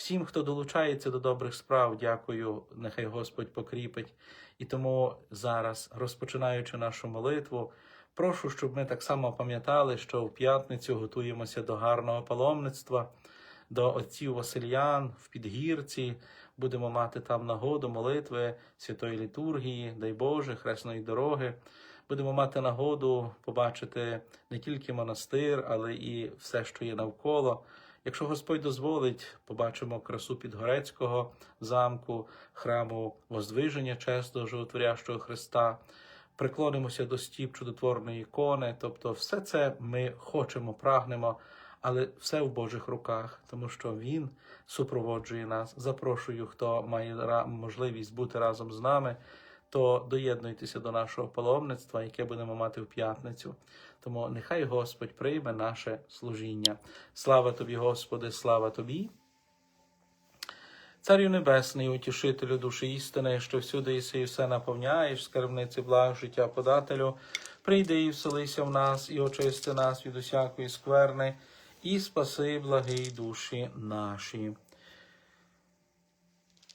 Всім, хто долучається до добрих справ, дякую. Нехай Господь покріпить. І тому зараз, розпочинаючи нашу молитву, прошу, щоб ми так само пам'ятали, що в п'ятницю готуємося до гарного паломництва, до отців Васильян в Підгірці. Будемо мати там нагоду молитви святої літургії, дай Боже, хресної дороги. Будемо мати нагоду побачити не тільки монастир, але і все, що є навколо. Якщо Господь дозволить, побачимо красу Підгорецького замку, храму Воздвиження чесного животворящого Христа, приклонимося до стіп чудотворної ікони. Тобто, все це ми хочемо, прагнемо, але все в Божих руках, тому що Він супроводжує нас. Запрошую, хто має можливість бути разом з нами, то доєднуйтеся до нашого паломництва, яке будемо мати в п'ятницю. Тому нехай Господь прийме наше служіння. Слава тобі, Господи, слава тобі. Царю Небесний, утішителю душі істини, що всюди єси і все наповняєш, скарбниці благ життя подателю, прийди і вселися в нас, і очисти нас від усякої скверни, і спаси благий душі наші.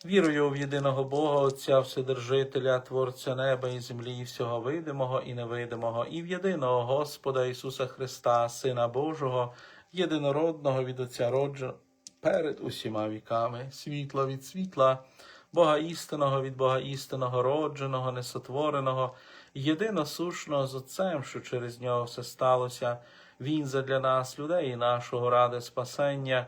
Вірую в єдиного Бога, Отця Вседержителя, Творця неба і землі, і всього видимого і невидимого, і в єдиного Господа Ісуса Христа, Сина Божого, єдинородного від Отця родженого перед усіма віками, світла від світла, Бога істинного від Бога істинного, родженого, несотвореного, єдиносушного з Отцем, що через нього все сталося. Він задля нас, людей і нашого ради спасення,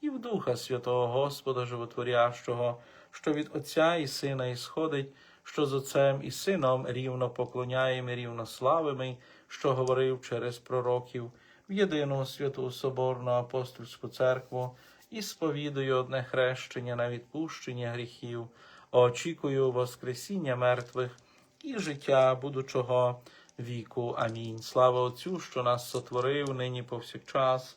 і в Духа Святого Господа Животворящого, що від Отця і Сина ісходить, що з Отцем і Сином рівно поклоняємо рівно славимо, що говорив через пророків, в єдину святу Соборну апостольську церкву, і сповідую одне хрещення на відпущення гріхів, очікую Воскресіння мертвих і життя будучого віку. Амінь. Слава Отцю, що нас сотворив нині повсякчас,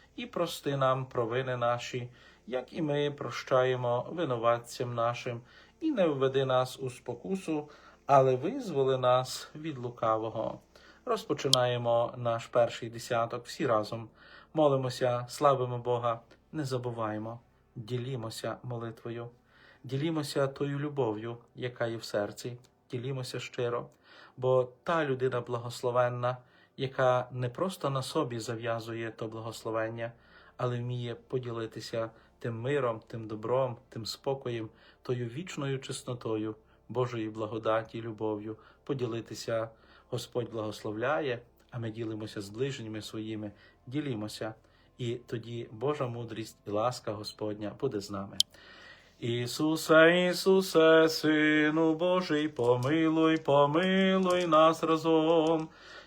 і прости нам провини наші, як і ми прощаємо винуватцям нашим, і не введи нас у спокусу, але визволи нас від лукавого. Розпочинаємо наш перший десяток всі разом. Молимося, славимо Бога, не забуваємо, ділімося молитвою, ділімося тою любов'ю, яка є в серці, ділімося щиро, бо та людина благословенна, яка не просто на собі зав'язує то благословення, але вміє поділитися тим миром, тим добром, тим спокоєм, тою вічною чеснотою Божої благодаті любов'ю, поділитися. Господь благословляє, а ми ділимося з ближніми своїми, ділімося, і тоді Божа мудрість і ласка Господня буде з нами. Ісусе, Ісусе, Сину Божий, помилуй, помилуй нас разом.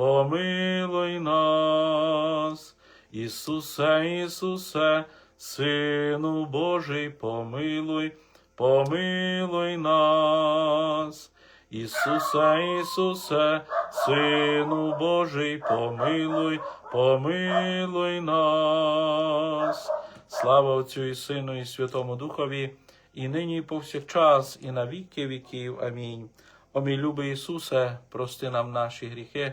помилуй нас. Ісусе, Ісусе, Сину Божий, помилуй, помилуй нас. Ісусе, Ісусе, Сину Божий, помилуй, помилуй нас. Слава Отцю і Сину, і Святому Духові, і нині, і повсякчас, і на віки віків. Амінь. О мій любий Ісусе, прости нам наші гріхи,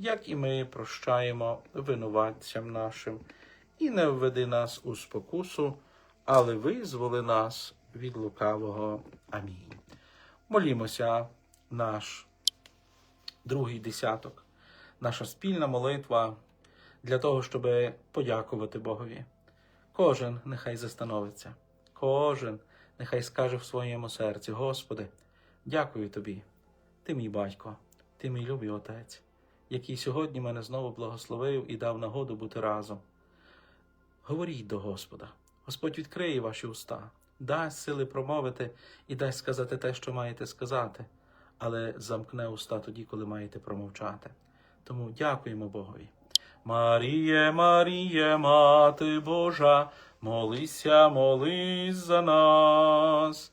як і ми прощаємо винуватцям нашим, і не введи нас у спокусу, але визволи нас від лукавого. Амінь. Молімося наш другий десяток, наша спільна молитва для того, щоб подякувати Богові. Кожен нехай застановиться, кожен нехай скаже в своєму серці: Господи, дякую тобі, ти мій батько, ти мій любий отець, який сьогодні мене знову благословив і дав нагоду бути разом. Говоріть до Господа. Господь відкриє ваші уста, дасть сили промовити і дасть сказати те, що маєте сказати, але замкне уста тоді, коли маєте промовчати. Тому дякуємо Богові. Маріє, Маріє, Мати Божа, молися, молись за нас.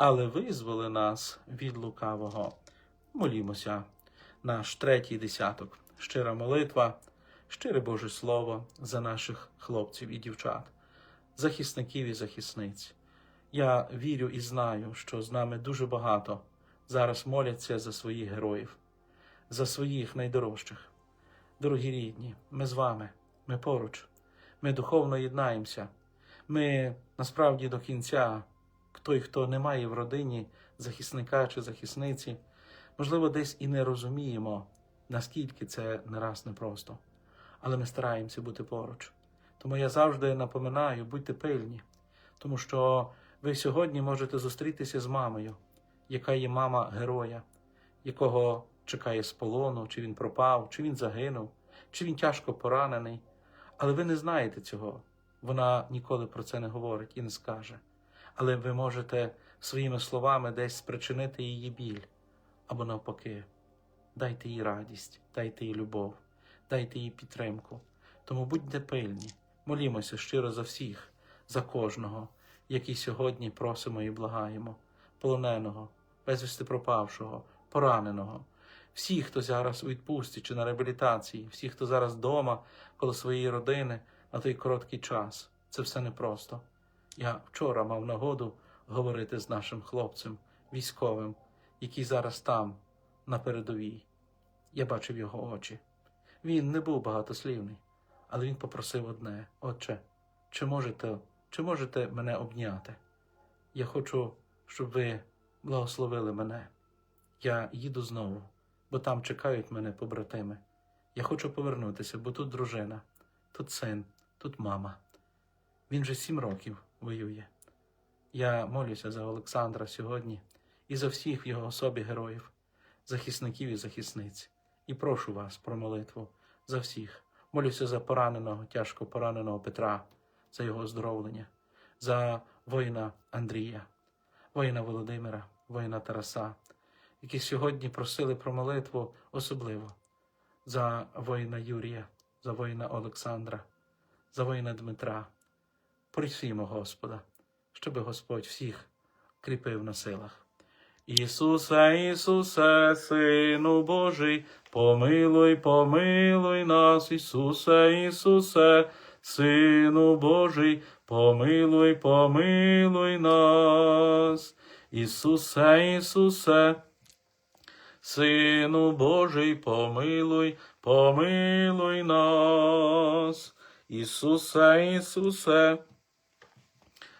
але визволи нас від лукавого. Молімося, наш третій десяток, щира молитва, щире Боже Слово за наших хлопців і дівчат, захисників і захисниць, Я вірю і знаю, що з нами дуже багато зараз моляться за своїх героїв, за своїх найдорожчих. Дорогі рідні, ми з вами, ми поруч, ми духовно єднаємося. Ми насправді до кінця, той, хто не має в родині захисника чи захисниці, можливо, десь і не розуміємо, наскільки це не раз непросто. Але ми стараємося бути поруч. Тому я завжди напоминаю, будьте пильні, тому що ви сьогодні можете зустрітися з мамою, яка є мама героя, якого чекає з полону, чи він пропав, чи він загинув, чи він тяжко поранений. Але ви не знаєте цього. Вона ніколи про це не говорить і не скаже. Але ви можете своїми словами десь спричинити її біль або навпаки. Дайте їй радість, дайте їй любов, дайте їй підтримку. Тому будьте пильні, молімося щиро за всіх, за кожного, який сьогодні просимо і благаємо, полоненого, безвісти пропавшого, пораненого, всіх, хто зараз у відпустці чи на реабілітації, всіх, хто зараз вдома коло своєї родини на той короткий час. Це все непросто. Я вчора мав нагоду говорити з нашим хлопцем, військовим, який зараз там, на передовій. Я бачив його очі. Він не був багатослівний, але він попросив одне: Отче, чи можете, чи можете мене обняти? Я хочу, щоб ви благословили мене. Я їду знову, бо там чекають мене побратими. Я хочу повернутися, бо тут дружина, тут син, тут мама. Він вже сім років воює. Я молюся за Олександра сьогодні і за всіх в його особі героїв, захисників і захисниць. І прошу вас про молитву за всіх. Молюся за пораненого, тяжко пораненого Петра, за його оздоровлення, за воїна Андрія, воїна Володимира, воїна Тараса, які сьогодні просили про молитву особливо за воїна Юрія, за воїна Олександра, за воїна Дмитра. Просімо Господа, щоб Господь всіх кріпив на силах. Ісусе, Ісусе, Сину Божий, помилуй, помилуй нас, Ісусе, Ісусе, Сину Божий, помилуй, помилуй нас, Ісусе, Ісусе, Сину Божий, помилуй, помилуй нас, Ісусе, Ісусе,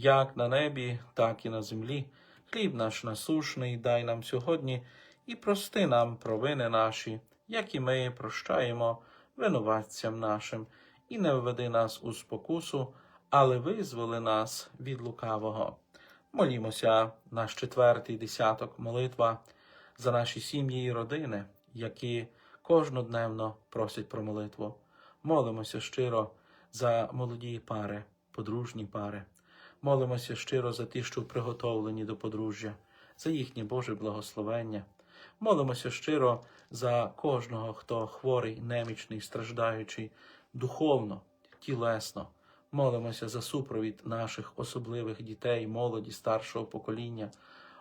як на небі, так і на землі. Хліб наш насушний дай нам сьогодні і прости нам провини наші, як і ми прощаємо винуватцям нашим, і не введи нас у спокусу, але визволи нас від лукавого. Молімося наш четвертий десяток молитва за наші сім'ї і родини, які кожнодневно просять про молитву. Молимося щиро за молоді пари, подружні пари. Молимося щиро за ті, що приготовлені до подружжя, за їхнє Боже благословення. Молимося щиро за кожного, хто хворий, немічний, страждаючий духовно, тілесно. Молимося за супровід наших особливих дітей, молоді, старшого покоління,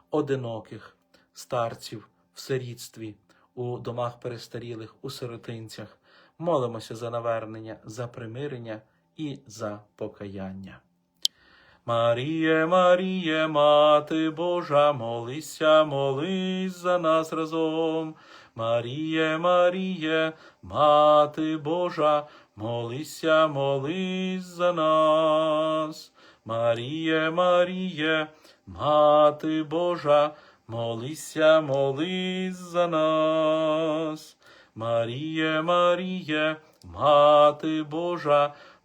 одиноких, старців в сирітстві, у домах перестарілих, у сиротинцях. Молимося за навернення, за примирення і за покаяння. Маріє, Маріє, Мати Божа, молися, молись за нас разом. Маріє, Маріє, Мати Божа, молися, молись за нас. Маріє, Маріє, Мати Божа, молися, молись за нас. Маріє, Маріє, Мати Божа,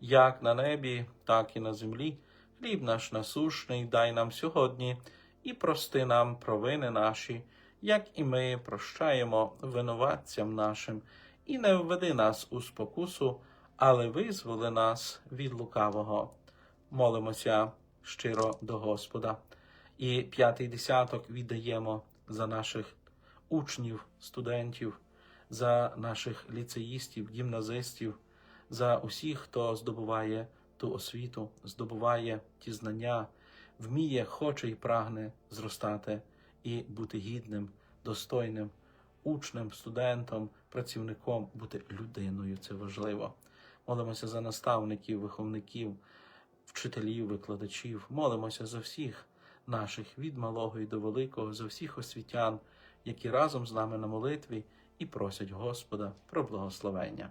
як на небі, так і на землі. Хліб наш насушний дай нам сьогодні і прости нам провини наші, як і ми прощаємо винуватцям нашим, і не введи нас у спокусу, але визволи нас від лукавого. Молимося щиро до Господа. І п'ятий десяток віддаємо за наших учнів, студентів, за наших ліцеїстів, гімназистів, за усіх, хто здобуває ту освіту, здобуває ті знання, вміє, хоче і прагне зростати і бути гідним, достойним учнем, студентом, працівником, бути людиною. Це важливо. Молимося за наставників, виховників, вчителів, викладачів. Молимося за всіх наших від малого і до великого, за всіх освітян, які разом з нами на молитві і просять Господа про благословення.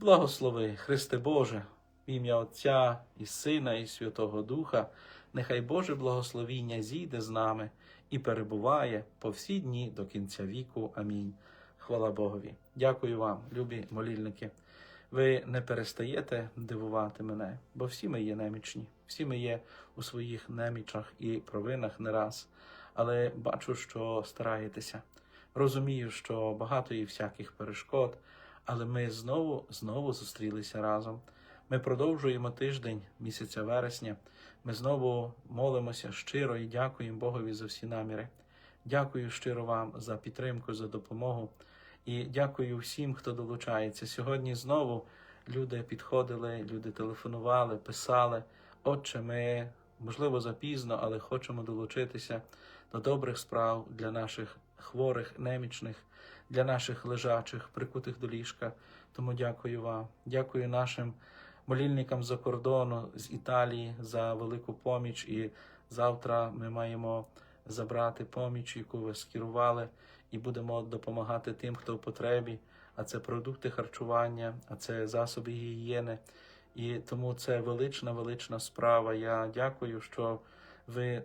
благослови, Христе Боже, в ім'я Отця і Сина, і Святого Духа, нехай Боже благословіння зійде з нами і перебуває по всі дні до кінця віку. Амінь. Хвала Богові. Дякую вам, любі молільники. Ви не перестаєте дивувати мене, бо всі ми є немічні, всі ми є у своїх немічах і провинах не раз. Але бачу, що стараєтеся. Розумію, що багато є всяких перешкод, але ми знову знову зустрілися разом. Ми продовжуємо тиждень місяця вересня. Ми знову молимося щиро і дякуємо Богові за всі наміри. Дякую щиро вам за підтримку, за допомогу. І дякую всім, хто долучається. Сьогодні знову люди підходили, люди телефонували, писали. Отче, ми, можливо, запізно, але хочемо долучитися до добрих справ для наших хворих, немічних, для наших лежачих, прикутих до ліжка. Тому дякую вам. Дякую нашим молільникам за кордону з Італії за велику поміч. І завтра ми маємо забрати поміч, яку ви скерували, і будемо допомагати тим, хто в потребі. А це продукти харчування, а це засоби гігієни. І тому це велична, велична справа. Я дякую, що ви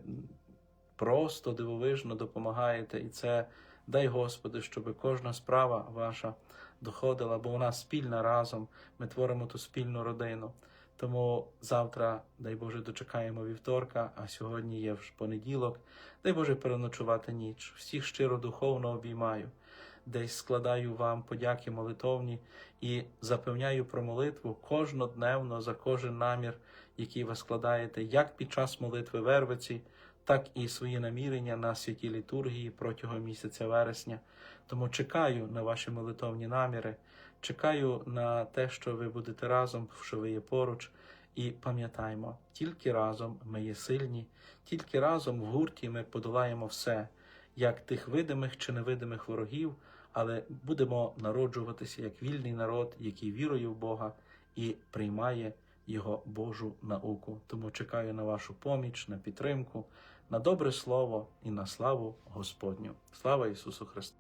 просто дивовижно допомагаєте. І це дай Господи, щоб кожна справа ваша доходила, бо вона спільна разом. Ми творимо ту спільну родину. Тому завтра, дай Боже, дочекаємо вівторка, а сьогодні є вже понеділок. Дай Боже переночувати ніч. Всіх щиро духовно обіймаю. Десь складаю вам подяки молитовні і запевняю про молитву кожнодневно за кожен намір, який ви складаєте, як під час молитви Вервиці, так і свої намірення на святій літургії протягом місяця вересня. Тому чекаю на ваші молитовні наміри, чекаю на те, що ви будете разом, що ви є поруч. І пам'ятаймо, тільки разом ми є сильні, тільки разом в гурті ми подолаємо все, як тих видимих чи невидимих ворогів, але будемо народжуватися як вільний народ, який вірує в Бога і приймає Його Божу науку. Тому чекаю на вашу поміч, на підтримку, на добре слово і на славу Господню. Слава Ісусу Христу!